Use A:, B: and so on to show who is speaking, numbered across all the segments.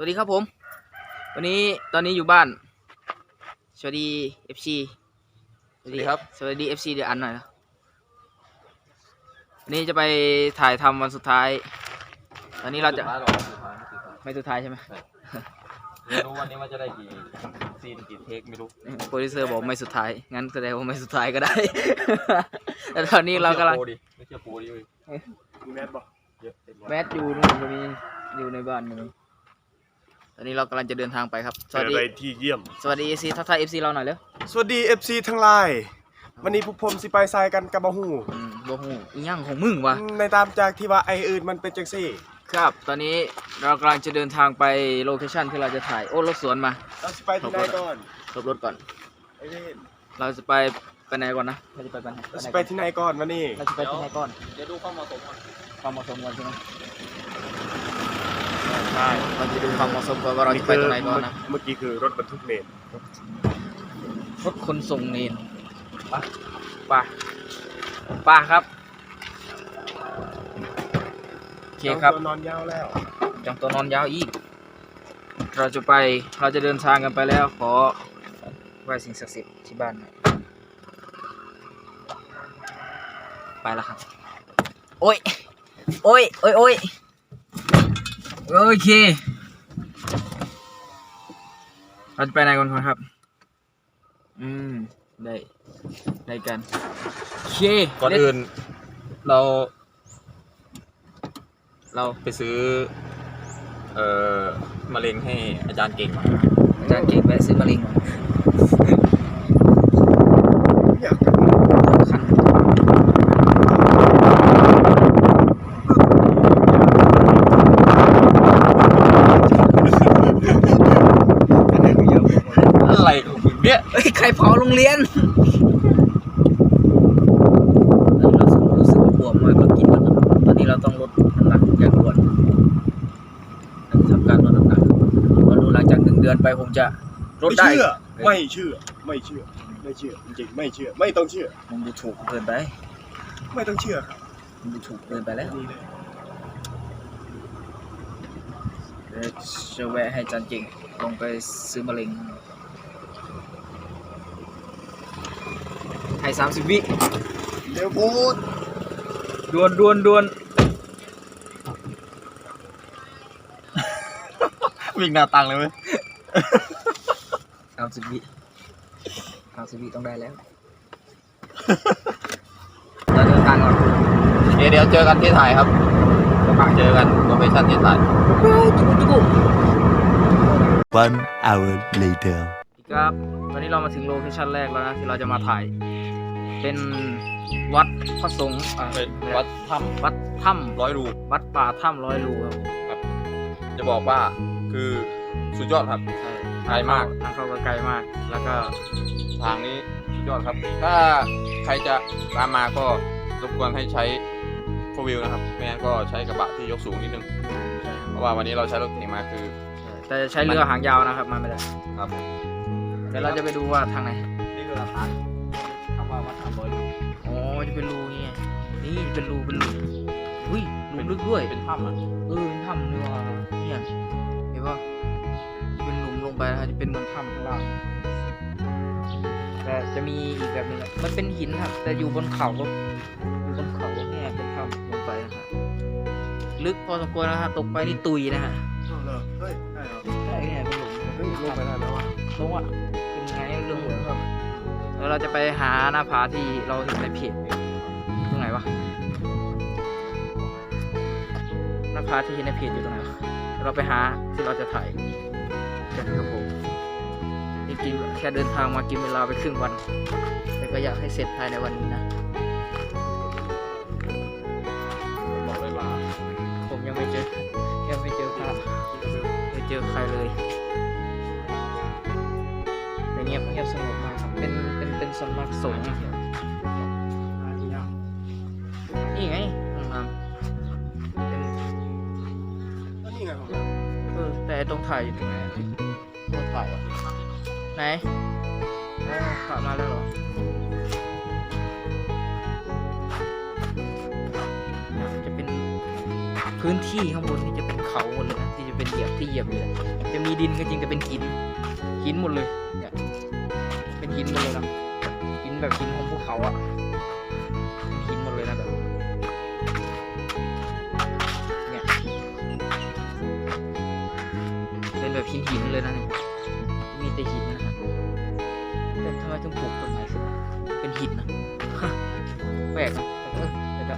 A: สวัสดีครับผม วันนี้ตอนนี้อยู่บ้าน สวัสดีเอฟซี
B: สวัสดีครับ
A: สวัสดีเอฟซีเดืออันหน่อยนะวันนี้จะไปถ่ายทำวันสุดท้าย ตอนนี้เราจะ
B: สุดท้ายหรอสุดท้ายไม่สุดท้าย
A: ไม่สุดท้ายใช่ไหม
B: ไม่รู้วันนี้ว่าจะได้กี่ซีนกี่เทคไม่รู้
A: โปรดิวเซอร์บอกไม่สุดท้าย งั้นแสดงว่าไม่สุดท้ายก็ได้ แต่ตอนนี้เรากำลัง
B: ไม่ชื่อโปดิไม่เชื่อโปรดิเว้ย
C: มีแมสบอก
B: เยอะเต็ม
A: แมทอยู่นู่นก็มีอยู่ในบ้านก็มี ตอนนี้เรากำลังจะเดินทางไปครับส
C: เป็
A: วันสดี
C: อะไรที่เยี่ยม
A: สวัสดีเอซีทักทายเอฟซีเราหน่อยเร็ว
C: สวัสดี FC ทั้งหลาย วันนี้พวกผมสิไปทรายกันกับบะฮู
A: อืมบ่ฮู้อีหยังของมึงวะ
C: ในตามจากที่ว่าไออื่นมันเป็นจังซี่
A: ครับ ตอนนี้เรากำลังจะเดินทางไปโลเคชั่นที่เราจะถ่าย โอ้รถสวนมา
C: เราสิไปที่ไหนก่อน
A: หลบรถก่อน
C: ไอเวน
A: เราจะไปไปไหนก่อนนะ เราจะไปไปไหน
C: เราสิไปที่ไหนก่อนวันนี้
A: เราจะไปที่ไหนก่อน
B: เดี๋ยวดูความเหมาะสมก่อน
A: ความเหมาะสมก่อนใช่ไหม ใช่เราจะดูความเหมาะสมก่อนว่าเราจะไปตรงไหนก่อนนะ
C: เมื่อกี้คือรถบรรทุกเมน
A: รถขนส่งเนนไปไปไปครับโอเคครับ
C: ตัวนอนยาวแล้ว
A: จังตัวนอนยาวอีก เราจะไปเราจะเดินทางกันไปแล้ว ขอไหว้สิ่งศักดิ์สิทธิ์ที่บ้านไปแล้วครับ โอ้ย โอ้ย โอ้ยโอ้ย โอเค เราจะไปไหนกันก่อนครับ อืม ได้ ได้กันโอเค
B: ก่อนอื่น เรา
A: เรา
B: ไปซื้อ เอ่อมะเร็งให้อาจารย์เก่งมา
A: อาจารย์เก่งแวะซื้อมะเร็งก่อน
C: อยาก
A: คัน
B: อะไรของมึงเนี่ย
A: เฮ้ยใครเผาโรงเรียนเราสึกรู้สึกว่าบวมมากเรากินแล้วครับตอนนี้เราต้องลดน้ำหนักอย่างด่วนเราจะทำการลดน้ำหนักเราดูหลังจากหนึ่งเดือนไปผมจะลด
C: ไม่
A: ได้
C: เชื่อ ไม่เชื่อ ไม่เชื่อ ไม่เชื่อจริงๆไม่เชื่อ ไม่ต้องเชื่อ
A: มึงดูถูกเกินไป
C: ไม่ต้องเชื่อครับ
A: มึงดูถูกเกินไปแล้ว
C: นี่เลย
A: เดี๋ยวจะแวะให้อาจารย์เก่งลงไปซื้อมะเร็ง ให้สามสิบวิ
C: เดี๋ยวพูด
A: ดวนดวนดวน
B: วิ่งหน้าตังเลยเว้ย
A: สามสิบวิสามสิบวิต้องได้แล้วเราเดินทางก่อน
B: เดี๋ยวเดี๋ยวเจอกันที่ถ่ายครับเจอกันโลเคชั่นที่ถ่าย
A: จุกุจุกุ
D: One hour later.
A: ครับตอนนี้เรามาถึงโลเคชั่นแรกแล้วนะที่เราจะมาถ่าย เป็นวัดพระสงฆ์อ่า
B: เป็นวัดถ้
A: วัดถ้ำ
B: ร้อยรูำ
A: วัดป่าถ้ำร้อยรูครับผม
B: จะบอกว่าคือสุดยอดครับ
A: ใช่
B: ไกลมาก
A: ทางเข้าก็ไกลมาก แล้วก็
B: ทางนี้สุดยอดครับ ถ้าใครจะตามมาก็รบกวนให้ใช้โฟวิวนะครับไม่งั้นก็ใช้กระบะที่ยกสูงนิดนึงเพราะว่าวันนี้เราใช้รถเก๋งมาคือ
A: แต่จะใช้เรือหางยาวนะครับมาไม่ได้
B: ครับ
A: เดี๋ยวเราจะไปดูว่าทางไหน
B: นี่คือหลักฐาน
A: นี่เป็นรูเป็นรูอุ้ยรูลึกด้วย
B: เป็นถ้ำอะ
A: เออเป็นถ้ำนี่ว่าเนี่ยเห็นป่ะจะเป็นหลุมลงไปนะครับจะเป็นเหมือนถ้ำข้างล่างแต่จะมีอีกแบบหนึงอะมันเป็นหินครับแต่อยู่บนเขาอยู่บนเขาเนี่ยเป็นถ้ำลงไปนะครับลึกพอสมควรนะครับตกไปนี่ตุยนะฮะ
C: เอาเหรอเฮ้ยได้เหรอ
A: ใช่เนี่ยเป็นหลุม
C: เฮ้ยลงไปได้แล้ววะ
A: ลงอะเป็นไงเรื่องหมดครับแล้วเราจะไปหาหน้าผาที่เราเห็นในเพจ หน้าผาที่เห็นในเพจอยู่ตรงไหนวะเดี๋ยวเราไปหาที่เราจะถ่ายกันครับผมนี่กินแค่เดินทางมากินเวลาไปครึ่งวัน แต่ก็อยากให้เสร็จภายในวันนี้นะ
B: บอกเลยว่า
A: ผมยังไม่เจอยังไม่เจอพระไม่เจอใครเลยแต่เงียบเงียบสงบมากครับเป็นเป็นเป็นสำนักสงฆ์ ต่ตรงถ่ายอยู่ตรงไหนอะตรงถ่ายวะไหนอ๋อถ่ายมาแล้วเหรอจะเป็นพื้นที่ข้างบนนี่จะเป็นเขาหมดเลยนะที่จะเป็นเหยียบที่เหยียบอยู่เลยจะมีดินก็จริงแต่เป็นหินหินหมดเลยเนี่ยเป็นหินหมดเลยนะหินแบบหินของภูเขาอะหินหมดเลยนะแบบ แบบหินหินๆเลยนะเนี่ยมีแต่หินนะฮะแต่ทำไมถึงปลูกต้นไม้ขึ้นมาเป็นหินนะแปลกนะแต่ก็แต่ก็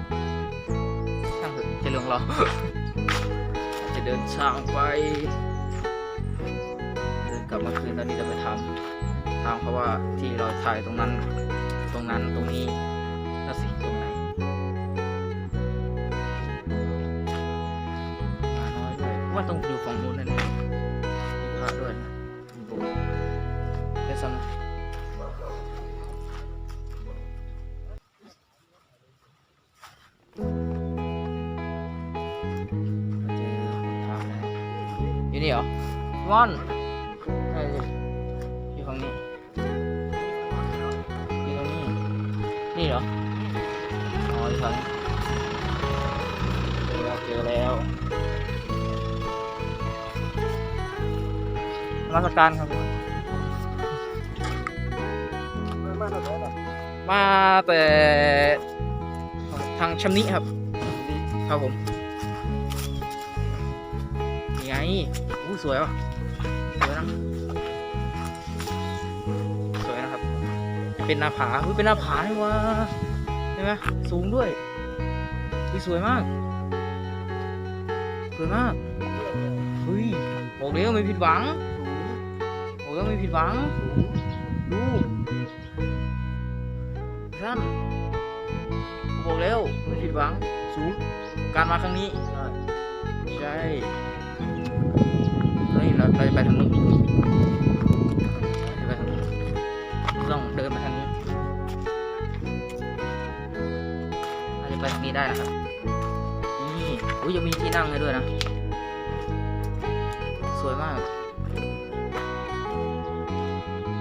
A: ช่างเถอะจะเรื่องเรา จะเดินทางไปเดินกลับมาคืนตอนนี้จะไปทำถามเขาะว่าที่เราถ่ายตรงนั้น ตรงนั้นตรงนี้น่าสิตรงไหนว่าตรงอยู่ฝั่งนู้น อนใช่สิอยู่ฝั่งนี้อยู่ตรงนี้ นี่เหรอ อ๋ออยู่ฝั่งนี้เจอแล้วเจอแล้วนมาสการครับผมมาแต่ทางชำนิครับ ครับผมนี่ ไงอู้สวยว่ะสวยนะสวยนะครับ เป็นหน้าผาอุ้ยเป็นหน้าผานี่วะใช่ไหมสูงด้วยอุ้ยสวยมาก สวยมากอุ้ยบอกเลยว่าไม่ผิดหวังบอกเลยว่าไม่ผิดหวังดูท่านบอกแล้วไม่ผิดหวังสูงการมาครั้งนี้ใช่ เราจะไปทางนู้นจะไปทางนู้นต้องเดินมาทางนี้เราจะไปทางนี้ได้นะครับนี่อุ้ยยังมีที่นั่งให้ด้วยนะ สวยมาก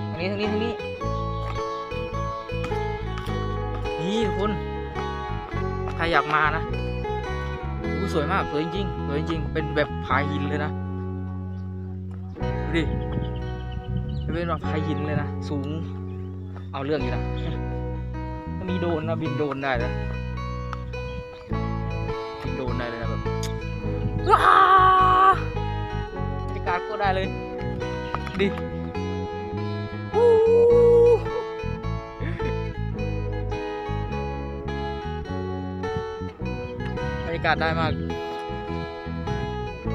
A: ทางนี้ทางนี้ทางนี้นี่ทุกคนใครอยากมานะอู้สวยมากสวยจริงสวยจริงเป็นแบบพายหินเลยนะ ดูดิเป็นแบบพายหินเลยนะ สูง เอาเรื่องอยู่นะถ้ามีโดนนะบินโดนได้นะบินโดนได้เลยนะแบบว้าบรรยากาศก็ได้เลย ดิวู้บรรยากาศได้มาก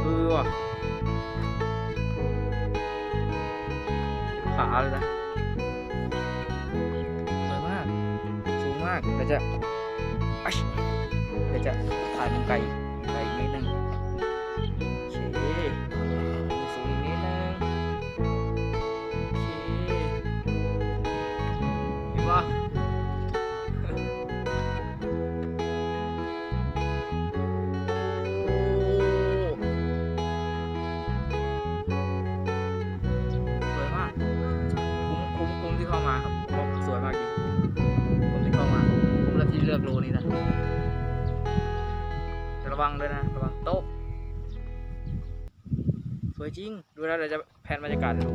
A: เออว่ะ เลยนะสวยมาก สูงมากเดี๋ยวจะอัชเดี๋ยวจะถ่ายมุมไกล ระวังด้วยนะ ระวังโต๊ะ สวยจริง ดูแล้วเดี๋ยวจะแผนบรรยากาศให้ดู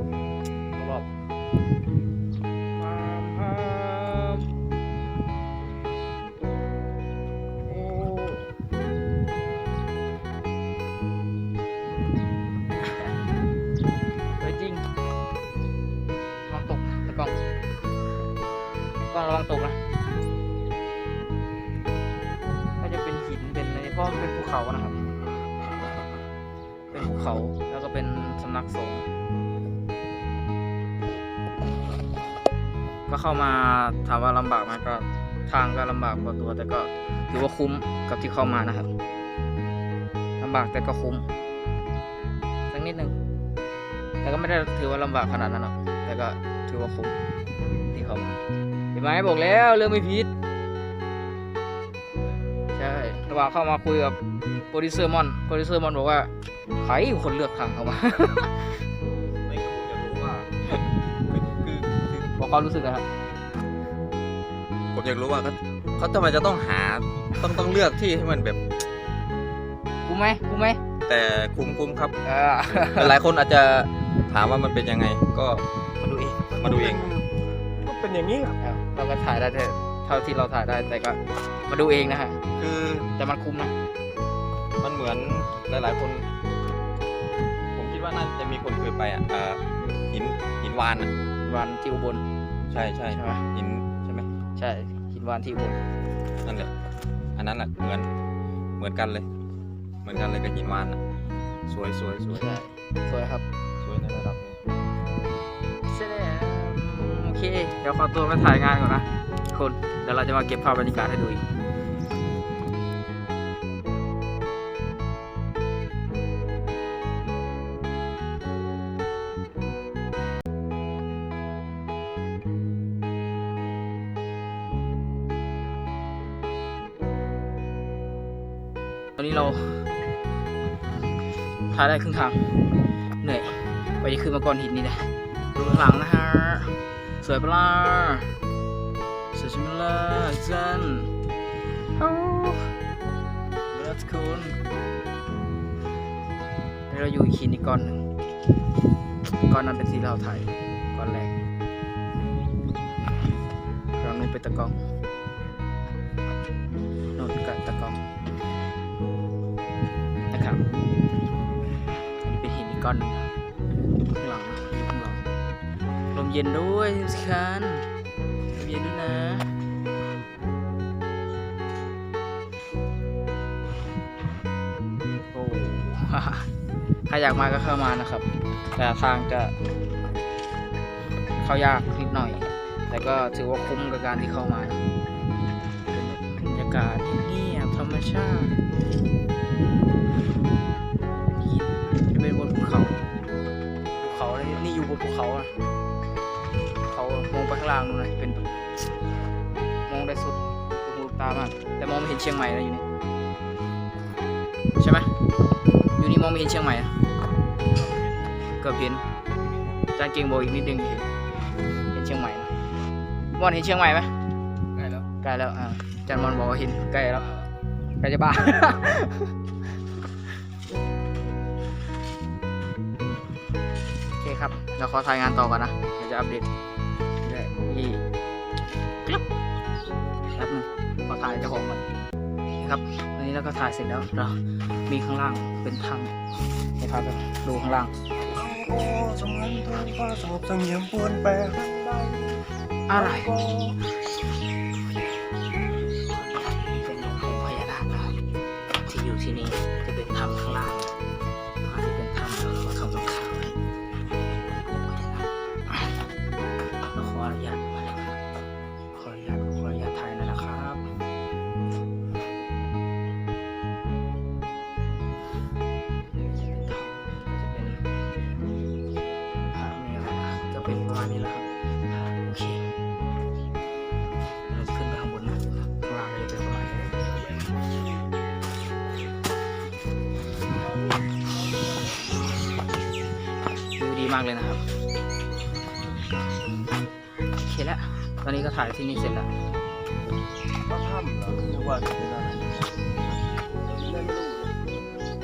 A: ก็เข้ามาถามว่าลำบากไหมก็ทางก็ลำบากพอตัว แต่ก็ถือว่าคุ้มกับที่เข้ามานะครับลำบากแต่ก็คุ้มสักนิดหนึ่งแต่ก็ไม่ได้ถือว่าลำบากขนาดนั้นหรอกแต่ก็ถือว่าคุ้มที่เข้ามาเห็นไหมบอกแล้วเรื่องไม่ผิดใช่ระหว่างเข้ามาคุยกับโปรดิวเซอร์มอนโปรดิวเซอร์มอนบอกว่าใครคนเลือกทางเข้ามา
B: คือ
A: บอกความรู้สึกนะครับ
B: ผมอยากรู้ว่าเขาเขาทำไมจะต้องหาต้องต้องเลือกที่ให้มันแบบ
A: คุ้มไหมคุ้มไหม
B: แต่คุ้มคุ้มครับ
A: เออ
B: หลายคนอาจจะถามว่ามันเป็นยังไง ก็
A: มาดูเอง
B: มาดูเอง
C: ก็เป็นอย่างนี้อะ
A: ครับเราก็ถ่ายได้แต่เท่าที่เราถ่ายได้แต่ก็มาดูเองนะฮะ
B: คือ
A: แต่มันคุ้มนะ
B: มันเหมือนหลาย ๆ คน ผมคิดว่าน่าจะมีคนเคยไปอะอ่าหินหินวานอะ
A: วันที่อุบล
B: ใช่ใช่
A: ใช่ไหม
B: หินใช่ไหม
A: ใช่หินวานที่อุบล
B: นั่นแหละ อันนั้นแหละเหมือนเหมือนกันเลย เหมือนกันเลยกับหินวานอะสวยสวยสวย
A: ใช่สวยครับ
B: สวยในระดับหนึง
A: เสร็จแล้วโอเค เดี๋ยวขอตัวไปถ่ายงานก่อนนะทุกคนเดี๋ยวเราจะมาเก็บภาพบรรยากาศให้ดูอีก อนนี้เราถ่ายได้ครึ่งทางเหนื่อยไปจะขึ้นมาก่อนหินนี่นะดูข้างหลังนะฮะสวยปะล่ะสวยช่ไหมล่ะจันโอ้รักคุณนี่เราอยู่อีกหินอีกก้อนหนึ่งก้อนนั้นเป็นสีเราไทยก้อนแรกเรานุ่นเป็นตะกองนุ่นกับตะกอง ก้อนหนึงนะข้างหลังนะข้างหลังลมเย็นด้วยที่สำคัญลมเย็นด้วยนะโอ้ใครอยากมาก็เข้ามานะครับ แต่ทางจะ เข้ายากนิดหน่อย แต่ก็ถือว่าคุ้มกับการที่เข้ามาบรรยากาศเงียบธรรมชาติ เขาอะเขามองไปข้างล่างนู่นเลยเป็นแบบมองได้สุดลูกตามากแต่มองไม่เห็นเชียงใหม่นะอยู่นี่ใช่ไหมอยู่นี่มองไม่เห็นเชียงใหม่อะเกือบเห็นจานเก่งบอกอีกนิดนึงเห็นเห็นเชียงใหม่นะมอนเห็นเชียงใหม่ไหม
C: ใกล้แล้ว
A: ใกล้แล้วอ่าจานมอนบอกว่าเห็นใกล้แล้วใกล้จะบ้า คครับเราขอถ่ายงานต่อก่อนนะเดี๋ยวจะอัปเดตเรื่อยอีกกลับแป๊บนึงขอถ่ายเจ้าของก่อนนะครับวันนี้เราก็ถ่ายเสร็จแล้วเรามีข้างล่างเป็นถ้ำให้พาไปดูข้างล่าง
C: โอ้สมา มา
A: กเลยนะครับโอเคแล้วตอนนี้ก็ถ่ายที่นี่เสร็จแล้ว
C: ก็ถ้ำเหรอนึกว่าจะเป็นอะไรไม่รู้เลย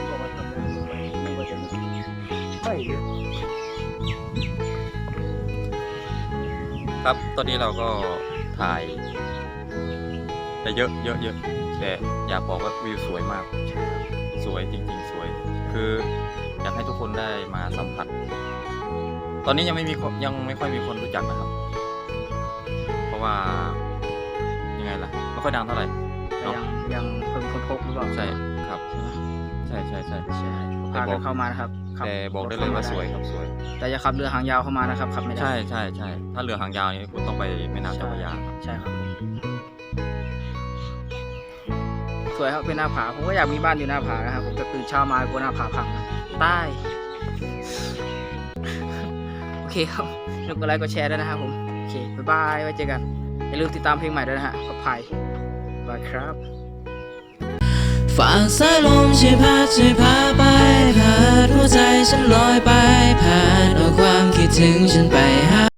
C: บอกว่าทำอะไรไม่รู้ว่าจะไม่รู้ไม่เลย
B: ครับตอนนี้เราก็ถ่ายแต่เยอะเยอะเยอะแต่อยากบอกว่าวิวสวยมาก สวยจริง ๆ สวย คืออยากให้ทุกคนได้มาสัมผัส ตอนนี้ยังไม่มีคนยังไม่ค่อยมีคนรู้จักนะครับ เพราะว่ายังไงล่ะไม่ค่อยดังเท่าไหร่
A: แต่ยังยังเพิ่งค้นพบหรือเปล่า
B: ใช่ครับ
A: ใช่ไหม
B: ใช่ใช่ใช่
A: ใช่พากันเข้ามานะครับขั
B: แต่บอกได้เลยว่าสวยครับสวย
A: แต่อย่าขับเรือหางยาวเข้ามานะครับขับไม่ได้
B: ใช่ใช่ใช่ถ้าเรือหางยาวนี่คุณต้องไปแม่น้ำเจ้าพระยาครับ
A: ใช่ครับผมสวยครับเป็นหน้าผาผมก็อยากมีบ้านอยู่หน้าผานะครับผมจะตื่นเช้ามากลัวหน้าผาพังนะใต้โอ เคครับอย่าลืมกดไลค์กดแชร์ด้วยนะครับผม โอเค บ๊ายบาย ไว้เจอกัน อย่าลืมติดตามเพลงใหม่ด้วยนะฮะขอบไผ่บายครับ
E: ฝากสายลมช่วยพัดช่วยพาไปพาหัวใจฉันลอยไปผ่านเอาความคิดถึงฉันไปหา